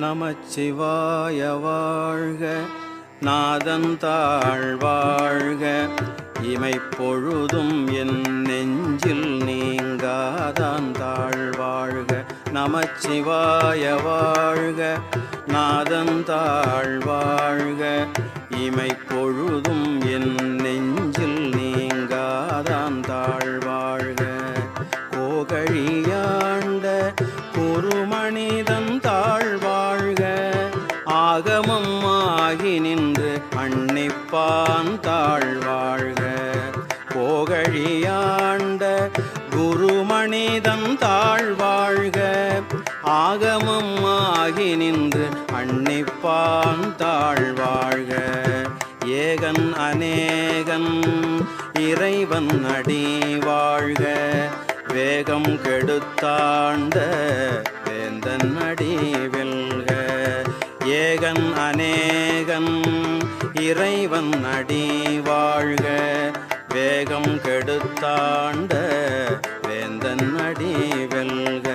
நமச்சிவாய வாழ்க. நாதந்தாள் வாழ்க. இமைப்பொழுதும் என் நெஞ்சில் நீங்காதாந்தாழ் வாழ்க. நமச்சிவாய வாழ்க. நாதந்தாள் வாழ்க. இமைப்பொழுதும் என் நெஞ்சில் நீங்காதாந்தாழ் வாழ்க. கோகழியாண்ட குருமனிதன் ஆகமம் ஆகி நின்று அன்னிப்பான் தாழ்வாழ்க. போகழியாண்ட குருமனிதன் தாழ்வாழ்க. ஆகமம் ஆகி நின்று அன்னிப்பான் தாழ்வாழ்க. ஏகன் அநேகன் இறைவன் அடி வாழ்க வேகம் கெடுத்தாண்ட வேந்தன் அடி ஏகன் அநேகன். இறைவன் அடி வாழ்க வேகம் கெடுத்தாண்ட வேந்தன் அடி வெல்க.